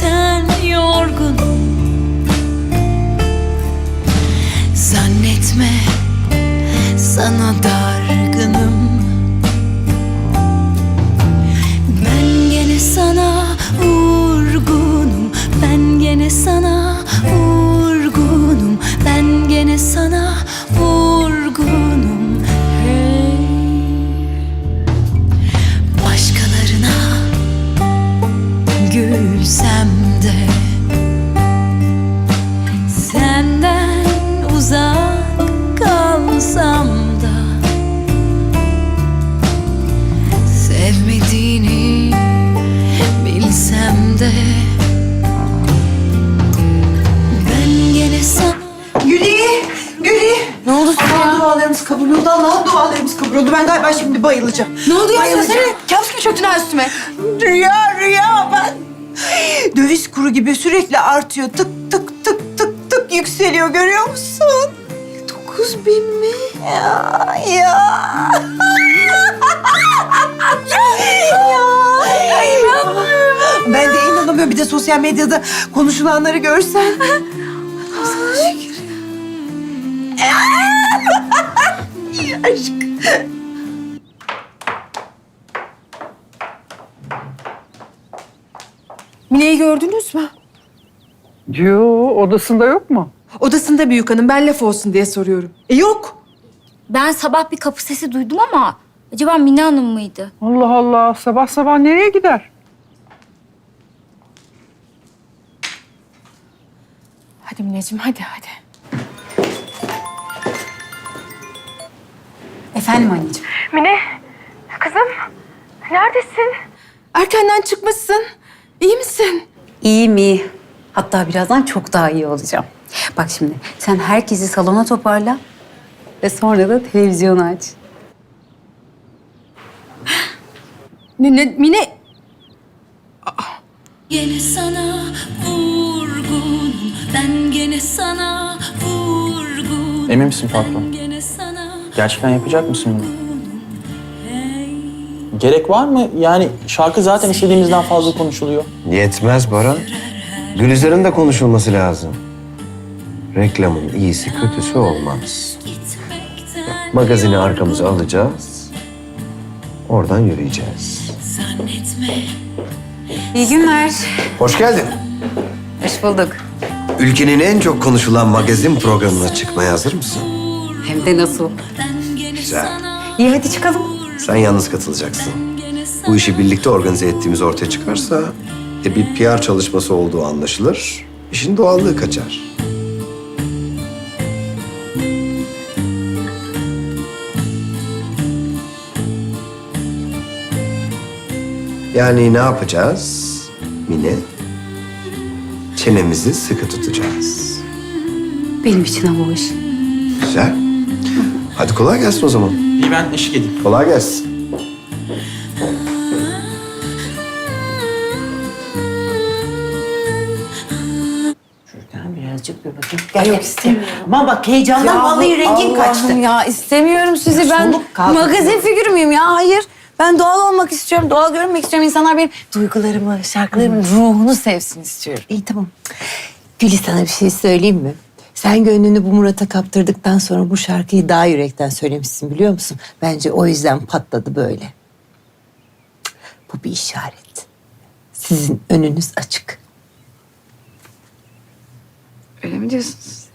zaten yorgun. Zannetme sana da gülsem de Senden uzak kalsam da Sevmediğini bilsem de Ben gene sana Güli, Güli. Ne oldu Allah'ım dualarımız kabul oldu. Allah'ım dualarımız kabul oldu. Ben galiba şimdi bayılacağım. Ne oldu ya Bayılacağım. söylesene. Kabus gibi çöktün ha üstüme. Rüya, rüya ben. Döviz kuru gibi sürekli artıyor. Tık tık tık tık tık yükseliyor görüyor musun? Dokuz bin mi? Ya, ya. ya. Ben de inanamıyorum. Bir de sosyal medyada konuşulanları görsen. Mine'yi gördünüz mü? Yo, odasında yok mu? Odasında büyük hanım. Ben laf olsun diye soruyorum. E yok. Ben sabah bir kapı sesi duydum ama acaba Mine Hanım mıydı? Allah Allah, sabah sabah nereye gider? Hadi Mineciğim hadi hadi. Efendim anneciğim. Mine, kızım neredesin? Erkenden çıkmışsın. İyi misin? İyi mi? Hatta birazdan çok daha iyi olacağım. Bak şimdi sen herkesi salona toparla ve sonra da televizyonu aç. Ne, ne, Mine Gene sana vurgunum Ben gene sana vurgunum Emin misin Fatma? Gerçekten yapacak mısın bunu? Gerek var mı? Yani şarkı zaten istediğimizden fazla konuşuluyor. Yetmez Baran. Gülizar'ın da konuşulması lazım. Reklamın iyisi kötüsü olmaz. Magazini arkamıza alacağız. Oradan yürüyeceğiz. Zannetme İyi günler. Hoş geldin. Hoş bulduk. Ülkenin en çok konuşulan magazin programına çıkmaya hazır mısın? Hem de nasıl? Güzel. İyi hadi çıkalım. Sen yalnız katılacaksın. Bu işi birlikte organize ettiğimiz ortaya çıkarsa e, bir PR çalışması olduğu anlaşılır. İşin doğallığı kaçar. Yani ne yapacağız Mine? Çenemizi sıkı tutacağız. Benim için ama hoş. Güzel. Hadi kolay gelsin o zaman. İyi ben eşlik edeyim. Kolay gelsin. Birazcık dur bakayım. Yok istemiyorum. Ama bak heyecandan vallahi rengin kaçtı. Ya istemiyorum sizi. Ben soluk kaldı. magazin figürü müyüm ya? Hayır. Ben doğal olmak istiyorum. Doğal görünmek istiyorum. İnsanlar benim duygularımı, şarkılarımın ruhunu sevsin istiyorum. İyi tamam. Gülis sana bir şey söyleyeyim mi? Sen gönlünü bu Murat'a kaptırdıktan sonra bu şarkıyı daha yürekten söylemişsin biliyor musun? Bence o yüzden patladı böyle. Bu bir işaret. Sizin önünüz açık. Öyle mi diyorsunuz?